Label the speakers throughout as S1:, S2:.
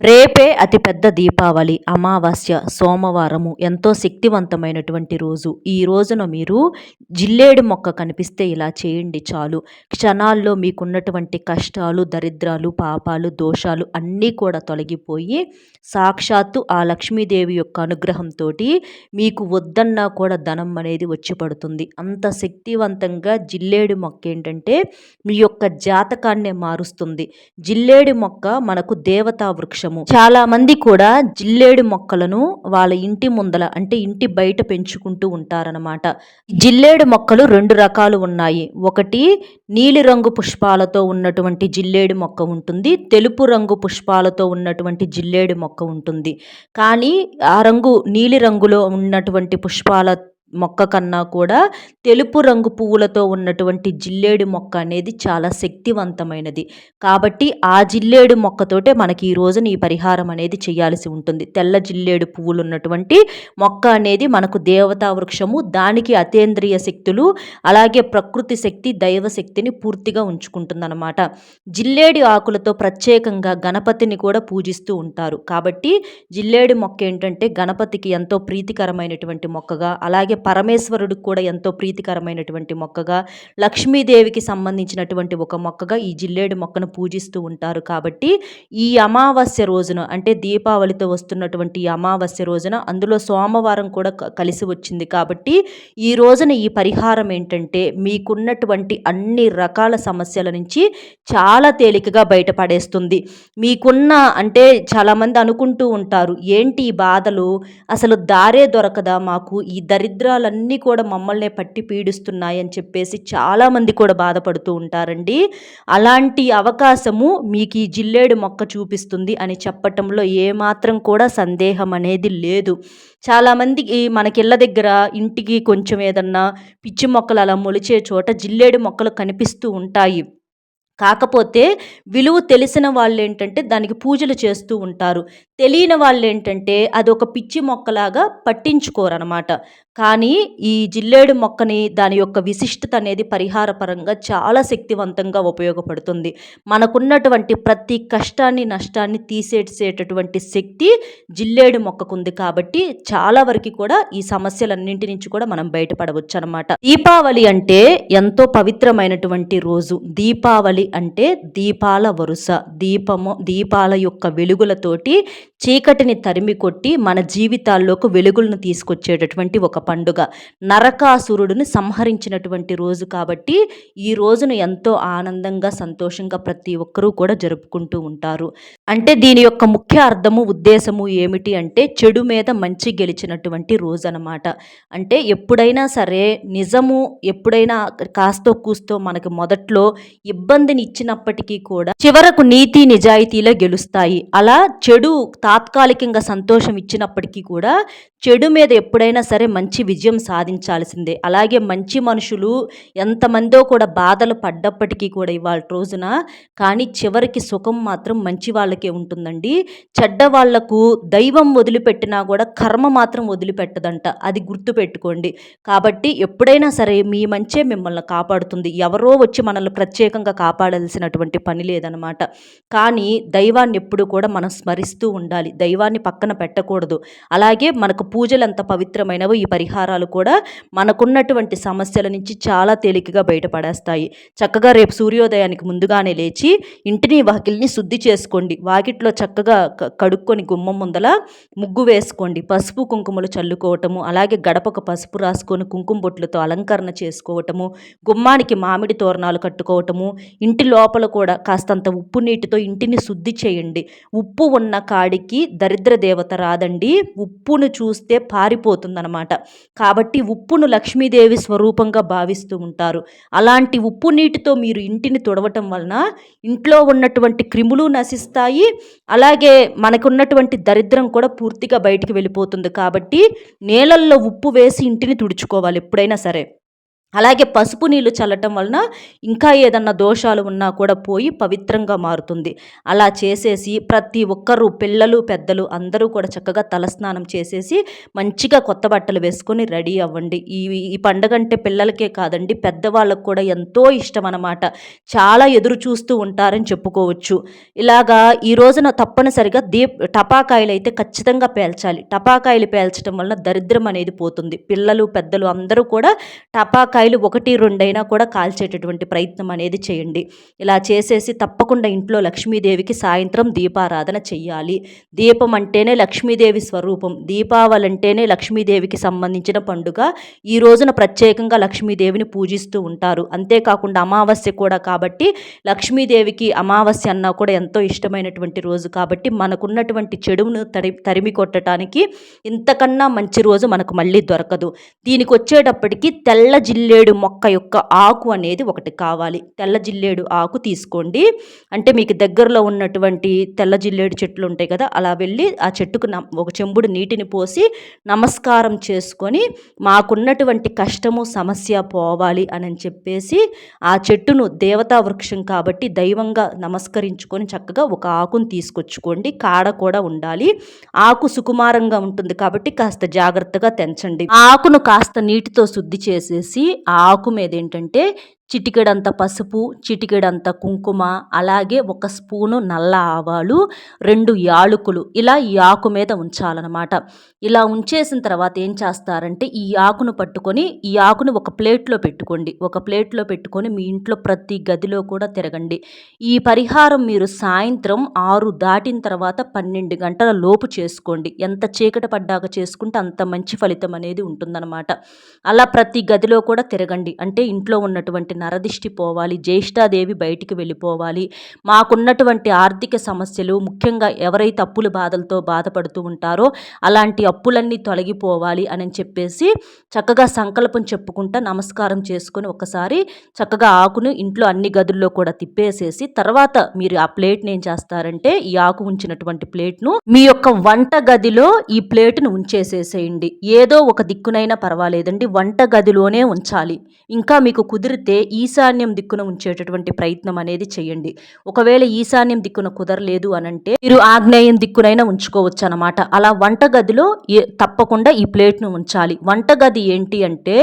S1: రేపే అతిపెద్ద దీపావళి అమావాస్య సోమవారము ఎంతో శక్తివంతమైనటువంటి రోజు. ఈ రోజున మీరు జిల్లేడు మొక్క కనిపిస్తే ఇలా చేయండి చాలు. క్షణాల్లో మీకున్నటువంటి కష్టాలు దరిద్రాలు పాపాలు దోషాలు అన్నీ కూడా తొలగిపోయి సాక్షాత్తు ఆ లక్ష్మీదేవి యొక్క అనుగ్రహంతో మీకు వద్దన్నా కూడా ధనం అనేది వచ్చి పడుతుంది. అంత శక్తివంతంగా జిల్లేడు మొక్క ఏంటంటే మీ యొక్క జాతకాన్నే మారుస్తుంది. జిల్లేడు మొక్క మనకు దేవతా వృక్షము చాలా మంది కూడా జిల్లేడు మొక్కలను వాళ్ళ ఇంటి ముందల అంటే ఇంటి బయట పెంచుకుంటూ ఉంటారనమాట జిల్లేడు మొక్కలు రెండు రకాలు ఉన్నాయి. ఒకటి నీలిరంగు పుష్పాలతో ఉన్నటువంటి జిల్లేడు మొక్క ఉంటుంది. తెలుపు రంగు పుష్పాలతో ఉన్నటువంటి జిల్లేడు మొక్క ఉంటుంది. కానీ ఆ రంగు నీలి రంగులో ఉన్నటువంటి పుష్పాల మొక్క కన్నా కూడా తెలుపు రంగు పువ్వులతో ఉన్నటువంటి జిల్లేడు మొక్క అనేది చాలా శక్తివంతమైనది. కాబట్టి ఆ జిల్లేడు మొక్కతోటే మనకి ఈ రోజున ఈ పరిహారం అనేది చేయాల్సి ఉంటుంది. తెల్ల జిల్లేడు పువ్వులు ఉన్నటువంటి మొక్క అనేది మనకు దేవతా వృక్షము దానికి అతేంద్రియ శక్తులు అలాగే ప్రకృతి శక్తి దైవ శక్తిని పూర్తిగా ఉంచుకుంటుందన్నమాట. జిల్లేడు ఆకులతో ప్రత్యేకంగా గణపతిని కూడా పూజిస్తూ ఉంటారు. కాబట్టి జిల్లేడు మొక్క ఏంటంటే గణపతికి ఎంతో ప్రీతికరమైనటువంటి మొక్కగా అలాగే పరమేశ్వరుడికి కూడా ఎంతో ప్రీతికరమైనటువంటి మొక్కగా లక్ష్మీదేవికి సంబంధించినటువంటి ఒక మొక్కగా ఈ జిల్లేడు మొక్కను పూజిస్తూ ఉంటారు. కాబట్టి ఈ అమావాస్య రోజున అంటే దీపావళితో వస్తున్నటువంటి ఈ అమావాస్య రోజున అందులో సోమవారం కూడా కలిసి వచ్చింది. కాబట్టి ఈ రోజున ఈ పరిహారం ఏంటంటే మీకున్నటువంటి అన్ని రకాల సమస్యల నుంచి చాలా తేలికగా బయటపడేస్తుంది. మీకున్న అంటే చాలామంది అనుకుంటూ ఉంటారు ఏంటి ఈ బాధలు? అసలు దారే దొరకదా మాకు? ఈ దరిద్ర అవసరాలన్నీ కూడా మమ్మల్ని పట్టి పీడిస్తున్నాయని చెప్పేసి చాలామంది కూడా బాధపడుతూ ఉంటారండి. అలాంటి అవకాశము మీకు ఈ జిల్లేడు మొక్క చూపిస్తుంది అని చెప్పటంలో ఏమాత్రం కూడా సందేహం అనేది లేదు. చాలామందికి మనకిళ్ళ దగ్గర ఇంటికి కొంచెం ఏదన్నా పిచ్చి మొక్కలు అలా మొలిచే చోట జిల్లేడు మొక్కలు కనిపిస్తూ ఉంటాయి. కాకపోతే విలువ తెలిసిన వాళ్ళు ఏంటంటే దానికి పూజలు చేస్తూ ఉంటారు. తెలియని వాళ్ళు ఏంటంటే అది ఒక పిచ్చి మొక్కలాగా పట్టించుకోరనమాట కానీ ఈ జిల్లేడు మొక్కని దాని యొక్క విశిష్టత అనేది పరిహారపరంగా చాలా శక్తివంతంగా ఉపయోగపడుతుంది. మనకున్నటువంటి ప్రతి కష్టాన్ని నష్టాన్ని తీసేసేటటువంటి శక్తి జిల్లేడు మొక్కకుంది కాబట్టి చాలా వరకు కూడా ఈ సమస్యలన్నింటి నుంచి కూడా మనం బయటపడవచ్చు అనమాట దీపావళి అంటే ఎంతో పవిత్రమైనటువంటి రోజు. దీపావళి అంటే దీపాల వరుస. దీపము దీపాల యొక్క వెలుగులతోటి చీకటిని తరిమి కొట్టి మన జీవితాల్లోకి వెలుగులను తీసుకొచ్చేటటువంటి ఒక పండుగ. నరకాసురుడిని సంహరించినటువంటి రోజు కాబట్టి ఈ రోజును ఎంతో ఆనందంగా సంతోషంగా ప్రతి ఒక్కరూ కూడా జరుపుకుంటూ ఉంటారు. అంటే దీని యొక్క ముఖ్య అర్థము ఉద్దేశము ఏమిటి అంటే చెడు మీద మంచి గెలిచినటువంటి రోజు అనమాట అంటే ఎప్పుడైనా సరే నిజము ఎప్పుడైనా కాస్తో కూస్తో మనకి మొదట్లో ఇబ్బందిని ఇచ్చినప్పటికీ కూడా చివరకు నీతి నిజాయితీలో గెలుస్తాయి. అలా చెడు తాత్కాలికంగా సంతోషం ఇచ్చినప్పటికీ కూడా చెడు మీద ఎప్పుడైనా సరే మంచి మంచి విజయం సాధించాల్సిందే. అలాగే మంచి మనుషులు ఎంతమందో కూడా బాధలు పడ్డప్పటికీ కూడా ఇవాళ రోజున కానీ చివరికి సుఖం మాత్రం మంచి వాళ్ళకే ఉంటుందండి. చెడ్డ వాళ్ళకు దైవం వదిలిపెట్టినా కూడా కర్మ మాత్రం వదిలిపెట్టదంట. అది గుర్తుపెట్టుకోండి. కాబట్టి ఎప్పుడైనా సరే మీ మంచే మిమ్మల్ని కాపాడుతుంది. ఎవరో వచ్చి మనల్ని ప్రత్యేకంగా కాపాడాల్సినటువంటి పని లేదనమాట. కానీ దైవాన్ని ఎప్పుడు కూడా మనం స్మరిస్తూ ఉండాలి. దైవాన్ని పక్కన పెట్టకూడదు. అలాగే మనకు పూజలు ఎంత పవిత్రమైనవో ఈ పరి పరిహారాలు కూడా మనకున్నటువంటి సమస్యల నుంచి చాలా తేలికగా బయటపడేస్తాయి. చక్కగా రేపు సూర్యోదయానికి ముందుగానే లేచి ఇంటిని వాకిల్ని శుద్ధి చేసుకోండి. వాకిట్లో చక్కగా కడుక్కొని గుమ్మం ముందల ముగ్గు వేసుకోండి. పసుపు కుంకుమలు చల్లుకోవటము అలాగే గడపకు పసుపు రాసుకొని కుంకుమ బొట్లతో అలంకరణ చేసుకోవటము గుమ్మానికి మామిడి తోరణాలు కట్టుకోవటము ఇంటి లోపల కూడా కాస్తంత ఉప్పు నీటితో ఇంటిని శుద్ధి చేయండి. ఉప్పు ఉన్న కాడికి దరిద్ర దేవత రాదండి. ఉప్పును చూస్తే పారిపోతుందనమాట. కాబట్టి ఉప్పును లక్ష్మీదేవి స్వరూపంగా భావిస్తూ ఉంటారు. అలాంటి ఉప్పు నీటితో మీరు ఇంటిని తుడవటం వలన ఇంట్లో ఉన్నటువంటి క్రిములు నశిస్తాయి. అలాగే మనకున్నటువంటి దరిద్రం కూడా పూర్తిగా బయటికి వెళ్ళిపోతుంది. కాబట్టి నేలల్లో ఉప్పు వేసి ఇంటిని తుడుచుకోవాలి ఎప్పుడైనా సరే. అలాగే పసుపు నీళ్ళు చల్లటం వలన ఇంకా ఏదన్నా దోషాలు ఉన్నా కూడా పోయి పవిత్రంగా మారుతుంది. అలా చేసేసి ప్రతి ఒక్కరూ పిల్లలు పెద్దలు అందరూ కూడా చక్కగా తలస్నానం చేసేసి మంచిగా కొత్త బట్టలు వేసుకొని రెడీ అవ్వండి. ఈ ఈ పండగ అంటే పిల్లలకే కాదండి పెద్దవాళ్ళకు కూడా ఎంతో ఇష్టం అన్నమాట. చాలా ఎదురు చూస్తూ ఉంటారని చెప్పుకోవచ్చు. ఇలాగా ఈ రోజున తప్పనిసరిగా దీప్ టపాకాయలు అయితే ఖచ్చితంగా పేల్చాలి. టపాకాయలు పేల్చడం వలన దరిద్రం అనేది పోతుంది. పిల్లలు పెద్దలు అందరూ కూడా టపాకాయ కాయలు ఒకటి రెండైనా కూడా కాల్చేటటువంటి ప్రయత్నం అనేది చేయండి. ఇలా చేసేసి తప్పకుండా ఇంట్లో లక్ష్మీదేవికి సాయంత్రం దీపారాధన చెయ్యాలి. దీపం అంటేనే లక్ష్మీదేవి స్వరూపం. దీపావళి అంటేనే లక్ష్మీదేవికి సంబంధించిన పండుగ. ఈ రోజున ప్రత్యేకంగా లక్ష్మీదేవిని పూజిస్తూ ఉంటారు. అంతేకాకుండా అమావాస్య కూడా కాబట్టి లక్ష్మీదేవికి అమావాస్య అన్నా కూడా ఎంతో ఇష్టమైనటువంటి రోజు కాబట్టి మనకున్నటువంటి చెడును తరి తరిమి కొట్టడానికి ఇంతకన్నా మంచి రోజు మనకు మళ్ళీ దొరకదు. దీనికి వచ్చేటప్పటికి తెల్ల జిల్లా జిల్లేడు మొక్క యొక్క ఆకు అనేది ఒకటి కావాలి. తెల్ల జిల్లేడు ఆకు తీసుకోండి. అంటే మీకు దగ్గరలో ఉన్నటువంటి తెల్ల జిల్లేడు చెట్లు ఉంటాయి కదా అలా వెళ్ళి ఆ చెట్టుకు ఒక చెంబుడు నీటిని పోసి నమస్కారం చేసుకొని మాకున్నటువంటి కష్టము సమస్య పోవాలి అని చెప్పేసి ఆ చెట్టును దేవతా వృక్షం కాబట్టి దైవంగా నమస్కరించుకొని చక్కగా ఒక ఆకును తీసుకొచ్చుకోండి. కాడ కూడా ఉండాలి. ఆకు సుకుమారంగా ఉంటుంది కాబట్టి కాస్త జాగ్రత్తగా తెంచండి. ఆకును కాస్త నీటితో శుద్ధి చేసేసి ఆకు మీద ఏంటంటే చిటికెడంత పసుపు చిటికెడంత కుంకుమ అలాగే ఒక స్పూను నల్ల ఆవాలు రెండు యాలకులు ఇలా ఈ ఆకు మీద ఉంచాలన్నమాట. ఇలా ఉంచేసిన తర్వాత ఏం చేస్తారంటే ఈ ఆకును పట్టుకొని ఈ ఆకును ఒక ప్లేట్లో పెట్టుకోండి. ఒక ప్లేట్లో పెట్టుకొని మీ ఇంట్లో ప్రతి గదిలో కూడా తిరగండి. ఈ పరిహారం మీరు సాయంత్రం ఆరు దాటిన తర్వాత పన్నెండు గంటల లోపు చేసుకోండి. ఎంత చీకటి పడ్డాక చేసుకుంటే అంత మంచి ఫలితం అనేది ఉంటుందన్నమాట. అలా ప్రతి గదిలో కూడా తిరగండి. అంటే ఇంట్లో ఉన్నటువంటి నరదిష్టి పోవాలి జ్యేష్ఠాదేవి బయటికి వెళ్ళిపోవాలి. మాకున్నటువంటి ఆర్థిక సమస్యలు ముఖ్యంగా ఎవరైతే అప్పుల బాధలతో బాధపడుతూ ఉంటారో అలాంటి అప్పులన్నీ తొలగిపోవాలి అని చెప్పేసి చక్కగా సంకల్పం చెప్పుకుంటా నమస్కారం చేసుకొని ఒకసారి చక్కగా ఆకును ఇంట్లో అన్ని గదుల్లో కూడా తిప్పేసేసి తర్వాత మీరు ఆ ప్లేట్ని ఏం చేస్తారంటే ఈ ఆకు ఉంచినటువంటి ప్లేట్ను మీ యొక్క వంట గదిలో ఈ ప్లేట్ను ఉంచేసేసేయండి. ఏదో ఒక దిక్కునైనా పర్వాలేదండి వంట గదిలోనే ఉంచాలి. ఇంకా మీకు కుదిరితే ఈశాన్యం దిక్కున ఉంచేటటువంటి ప్రయత్నం అనేది చేయండి. ఒకవేళ ఈశాన్యం దిక్కున కుదరలేదు అనంటే మీరు ఆగ్నేయం దిక్కునైనా ఉంచుకోవచ్చు అనమాట అలా వంటగదిలో తప్పకుండా ఈ ప్లేట్ను ఉంచాలి. వంటగది ఏంటి అంటే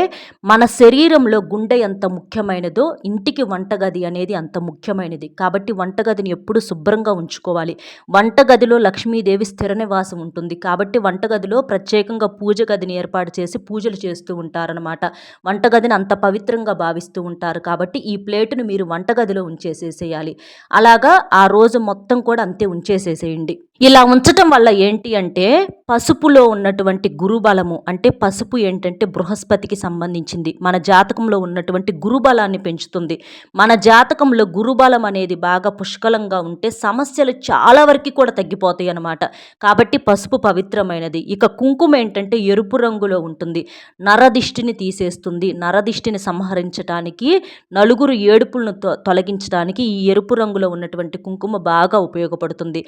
S1: మన శరీరంలో గుండె ఎంత ముఖ్యమైనదో ఇంటికి వంటగది అనేది అంత ముఖ్యమైనది. కాబట్టి వంటగదిని ఎప్పుడు శుభ్రంగా ఉంచుకోవాలి. వంటగదిలో లక్ష్మీదేవి స్థిర నివాసం ఉంటుంది. కాబట్టి వంటగదిలో ప్రత్యేకంగా పూజ గదిని ఏర్పాటు చేసి పూజలు చేస్తూ ఉంటారనమాట వంటగదిని అంత పవిత్రంగా భావిస్తూ ఉంటారు. కాబట్టి ఈ ప్లేటును మీరు వంటగదిలో ఉంచేసేసేయాలి. అలాగా ఆ రోజు మొత్తం కూడా అంతే ఉంచేసేసేయండి. ఇలా ఉంచటం వల్ల ఏంటి అంటే పసుపులో ఉన్నటువంటి గురుబలము అంటే పసుపు ఏంటంటే బృహస్పతికి సంబంధించింది. మన జాతకంలో ఉన్నటువంటి గురుబలాన్ని పెంచుతుంది. మన జాతకంలో గురుబలం అనేది బాగా పుష్కలంగా ఉంటే సమస్యలు చాలా వరకు కూడా తగ్గిపోతాయి అన్నమాట. కాబట్టి పసుపు పవిత్రమైనది. ఇక కుంకుమ ఏంటంటే ఎరుపు రంగులో ఉంటుంది. నరదిష్టిని తీసేస్తుంది. నరదిష్టిని సంహరించడానికి నలుగురు ఏడుపులను తొలగించడానికి ఈ ఎరుపు రంగులో ఉన్నటువంటి కుంకుమ బాగా ఉపయోగపడుతుంది.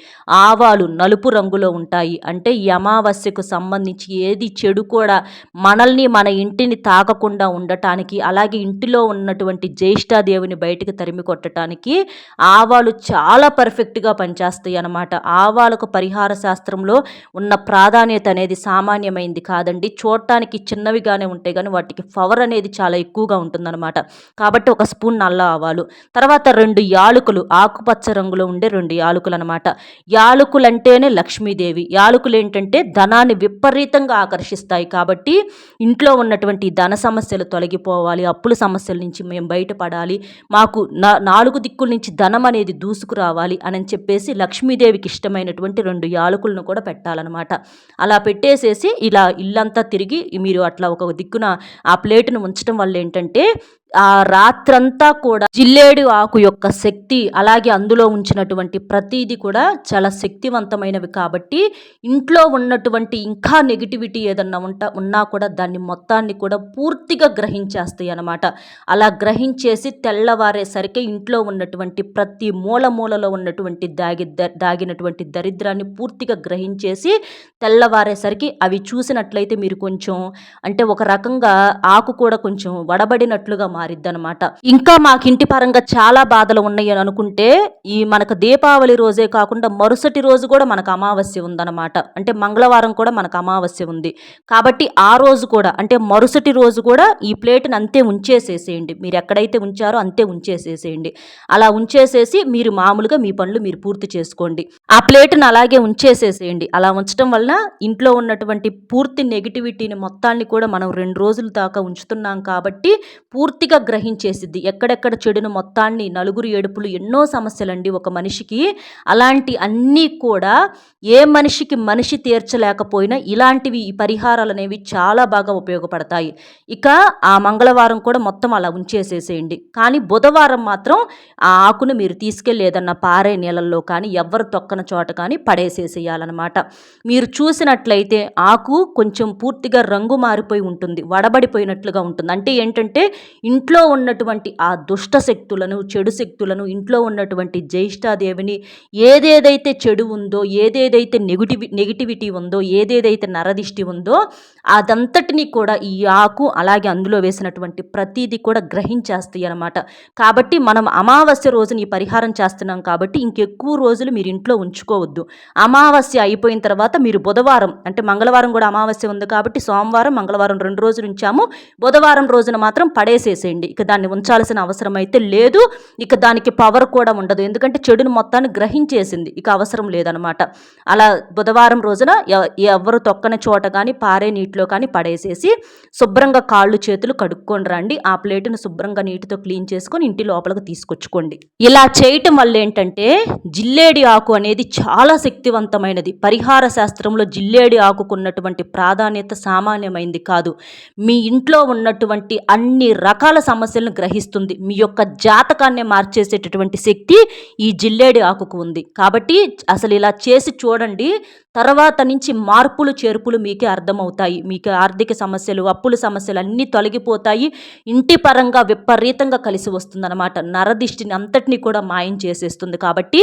S1: ఆవాలు నలుపు రంగులో ఉంటాయి. అంటే ఈ అమావాస్యకు సంబంధించి ఏది చెడు కూడా మనల్ని మన ఇంటిని తాకకుండా ఉండటానికి అలాగే ఇంటిలో ఉన్నటువంటి జ్యేష్ఠాదేవిని బయటకు తరిమి కొట్టడానికి ఆవాలు చాలా పర్ఫెక్ట్గా పనిచేస్తాయి అన్నమాట. ఆవాలకు పరిహార శాస్త్రంలో ఉన్న ప్రాధాన్యత అనేది సామాన్యమైంది కాదండి. చూడటానికి చిన్నవిగానే ఉంటాయి కానీ వాటికి పవర్ అనేది చాలా ఎక్కువగా ఉంటుందన్నమాట. కాబట్టి ఒక స్పూన్ నల్ల ఆవాలు. తర్వాత రెండు యాలకులు ఆకుపచ్చ రంగులో ఉండే రెండు యాలకులు అనమాట యాలకులు అంటేనే లక్ష్మీదేవి. యాలకులు ఏంటంటే ధనాన్ని విపరీతంగా ఆకర్షిస్తాయి కాబట్టి ఇంట్లో ఉన్నటువంటి ధన సమస్యలు తొలగిపోవాలి అప్పుల సమస్యల నుంచి మేము బయటపడాలి మాకు నాలుగు దిక్కుల నుంచి ధనం అనేది దూసుకురావాలి అని చెప్పేసి లక్ష్మీదేవికి ఇష్టమైనటువంటి రెండు యాలకులను కూడా పెట్టాలన్నమాట అలా పెట్టేసేసి ఇలా ఇల్లంతా తిరిగి మీరు అట్లా ఒక దిక్కున ఆ ప్లేటును ఉంచడం వల్ల ఏంటంటే ఆ రాత్రంతా కూడా జిల్లేడు ఆకు యొక్క శక్తి అలాగే అందులో ఉంచినటువంటి ప్రతీది కూడా చాలా శక్తివంతమైనవి కాబట్టి ఇంట్లో ఉన్నటువంటి ఇంకా నెగిటివిటీ ఏదన్నా ఉంటా ఉన్నా కూడా దాన్ని మొత్తాన్ని కూడా పూర్తిగా గ్రహించేస్తాయి అన్నమాట. అలా గ్రహించేసి తెల్లవారేసరికి ఇంట్లో ఉన్నటువంటి ప్రతి మూల మూలలో ఉన్నటువంటి దాగి దాగినటువంటి దరిద్రాన్ని పూర్తిగా గ్రహించేసి తెల్లవారేసరికి అవి చూసినట్లయితే మీరు కొంచెం అంటే ఒక రకంగా ఆకు కూడా కొంచెం వడబడినట్లుగా మారిద్ది అనమాట ఇంకా మాకు ఇంటి పరంగా చాలా బాధలు ఉన్నాయి అని అనుకుంటే ఈ మనకు దీపావళి రోజే కాకుండా మరుసటి రోజు కూడా మనకు అమావాస్య ఉందన్నమాట. అంటే మంగళవారం కూడా మనకు అమావాస్య ఉంది. కాబట్టి ఆ రోజు కూడా అంటే మరుసటి రోజు కూడా ఈ ప్లేట్ని అంతే ఉంచేసేసేయండి. మీరు ఎక్కడైతే ఉంచారో అంతే ఉంచేసేసేయండి. అలా ఉంచేసేసి మీరు మామూలుగా మీ పనులు మీరు పూర్తి చేసుకోండి. ఆ ప్లేట్ని అలాగే ఉంచేసేసేయండి. అలా ఉంచడం వలన ఇంట్లో ఉన్నటువంటి పూర్తి నెగిటివిటీని మొత్తాన్ని కూడా మనం రెండు రోజుల దాకా ఉంచుతున్నాం కాబట్టి పూర్తి పూర్తిగా గ్రహించేసిద్ది. ఎక్కడెక్కడ చెడును మొత్తాన్ని నలుగురు ఏడుపులు ఎన్నో సమస్యలండి ఒక మనిషికి. అలాంటి అన్నీ కూడా ఏ మనిషికి మనిషి తీర్చలేకపోయినా ఇలాంటివి ఈ పరిహారాలు అనేవి చాలా బాగా ఉపయోగపడతాయి. ఇక ఆ మంగళవారం కూడా మొత్తం అలా ఉంచేసేసేయండి. కానీ బుధవారం మాత్రం ఆ ఆకును మీరు తీసుకెళ్ళి ఏదన్నా పారే నీళ్ళల్లో కానీ ఎవరు తొక్కన చోట కానీ పడేసేసేయాలన్నమాట. మీరు చూసినట్లయితే ఆకు కొంచెం పూర్తిగా రంగు మారిపోయి ఉంటుంది. వడబడిపోయినట్లుగా ఉంటుంది. అంటే ఏంటంటే ఇంట్లో ఉన్నటువంటి ఆ దుష్ట శక్తులను చెడు శక్తులను ఇంట్లో ఉన్నటువంటి జ్యేష్ఠాదేవిని ఏదేదైతే చెడు ఉందో ఏదేదైతే నెగిటివి నెగిటివిటీ ఉందో ఏదేదైతే నరదిష్టి ఉందో అదంతటినీ కూడా ఈ ఆకు అలాగే అందులో వేసినటువంటి ప్రతీది కూడా గ్రహించేస్తాయి అనమాట కాబట్టి మనం అమావాస్య రోజున ఈ పరిహారం చేస్తున్నాం కాబట్టి ఇంకెక్కువ రోజులు మీరు ఇంట్లో ఉంచుకోవద్దు. అమావాస్య అయిపోయిన తర్వాత మీరు బుధవారం అంటే మంగళవారం కూడా అమావాస్య ఉంది కాబట్టి సోమవారం మంగళవారం రెండు రోజులు ఉంచాము. బుధవారం రోజున మాత్రం పడేసేసి పడేసేసేయండి ఇక దాన్ని ఉంచాల్సిన అవసరం అయితే లేదు. ఇక దానికి పవర్ కూడా ఉండదు. ఎందుకంటే చెడును మొత్తాన్ని గ్రహించేసింది. ఇక అవసరం లేదనమాట. అలా బుధవారం రోజున ఎవరు తొక్కని చోట కానీ పారే నీటిలో కానీ పడేసేసి శుభ్రంగా కాళ్ళు చేతులు కడుక్కొని రండి. ఆ ప్లేటును శుభ్రంగా నీటితో క్లీన్ చేసుకొని ఇంటి లోపలికి తీసుకొచ్చుకోండి. ఇలా చేయటం వల్ల ఏంటంటే జిల్లేడి ఆకు అనేది చాలా శక్తివంతమైనది. పరిహార శాస్త్రంలో జిల్లేడి ఆకుకున్నటువంటి ప్రాధాన్యత సామాన్యమైంది కాదు. మీ ఇంట్లో ఉన్నటువంటి అన్ని రకాల సమస్యలను గ్రహిస్తుంది. మీ యొక్క జాతకాన్ని మార్చేసేటటువంటి శక్తి ఈ జిల్లేడి ఆకుకు ఉంది. కాబట్టి అసలు ఇలా చేసి చూడండి తర్వాత నుంచి మార్పులు చేర్పులు మీకే అర్థమవుతాయి. మీకు ఆర్థిక సమస్యలు అప్పుల సమస్యలు అన్నీ తొలగిపోతాయి. ఇంటి పరంగా విపరీతంగా కలిసి వస్తుందన్నమాట. నరదిష్టిని అంతటినీ కూడా మాయం చేసేస్తుంది. కాబట్టి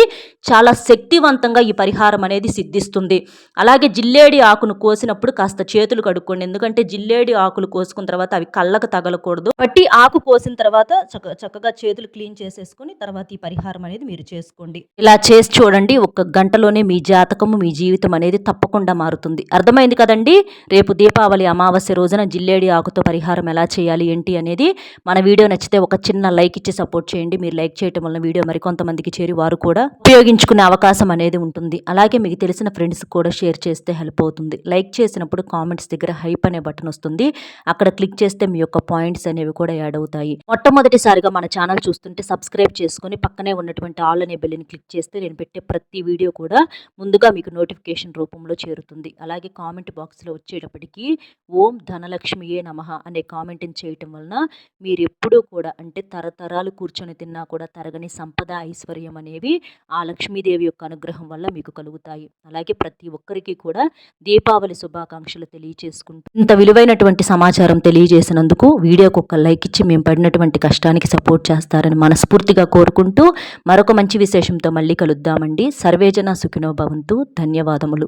S1: చాలా శక్తివంతంగా ఈ పరిహారం అనేది సిద్ధిస్తుంది. అలాగే జిల్లేడి ఆకును కోసినప్పుడు కాస్త చేతులు కడుక్కోండి. ఎందుకంటే జిల్లేడి ఆకులు కోసుకున్న తర్వాత అవి కళ్ళకు తగలకూడదు. బట్టి ఆకు కోసిన తర్వాత చక్క చక్కగా చేతులు క్లీన్ చేసేసుకుని తర్వాత ఈ పరిహారం అనేది మీరు చేసుకోండి. ఇలా చేసి చూడండి ఒక గంటలోనే మీ జాతకము మీ జీవితం అనేది తప్పకుండా మారుతుంది. అర్థమైంది కదండి? రేపు దీపావళి అమావాస్య రోజున జిల్లేడి ఆకుతో పరిహారం ఎలా చేయాలి ఏంటి అనేది మన వీడియో నచ్చితే ఒక చిన్న లైక్ ఇచ్చి సపోర్ట్ చేయండి. మీరు లైక్ చేయడం వల్ల వీడియో మరికొంతమందికి చేరి వారు కూడా ఉపయోగించుకునే అవకాశం అనేది ఉంటుంది. అలాగే మీకు తెలిసిన ఫ్రెండ్స్ కూడా షేర్ చేస్తే హెల్ప్ అవుతుంది. లైక్ చేసినప్పుడు కామెంట్స్ దగ్గర హైప్ అనే బటన్ వస్తుంది. అక్కడ క్లిక్ చేస్తే మీ యొక్క పాయింట్స్ అనేవి కూడా యాడ్ అవుతాయి మొట్టమొదటిసారిగా మన ఛానల్ చూస్తుంటే సబ్స్క్రైబ్ చేసుకుని పక్కనే ఉన్నటువంటి ఆల్ అనే బెల్లిని క్లిక్ చేస్తే నేను పెట్టే ప్రతి వీడియో కూడా ముందుగా మీకు నోటిఫికేషన్ రూపంలో చేరుతుంది. అలాగే కామెంట్ బాక్స్లో వచ్చేటప్పటికి ఓం ధనలక్ష్మియే నమ అనే కామెంట్ని చేయటం వలన మీరు ఎప్పుడూ కూడా అంటే తరతరాలు కూర్చొని తిన్నా కూడా తరగని సంపద ఐశ్వర్యం అనేవి ఆ లక్ష్మీదేవి యొక్క అనుగ్రహం వల్ల మీకు కలుగుతాయి. అలాగే ప్రతి ఒక్కరికి కూడా దీపావళి శుభాకాంక్షలు తెలియచేసుకుంటూ ఇంత విలువైనటువంటి సమాచారం తెలియజేసినందుకు వీడియోకి ఒక లైక్ ఇచ్చి మేము పడినటువంటి కష్టానికి సపోర్ట్ చేస్తారని మనస్ఫూర్తిగా కోరుకుంటూ మరొక మంచి విశేషంతో మళ్ళీ కలుద్దామండి. సర్వేజన సుఖినో భవంతు. ధన్యవాదములు.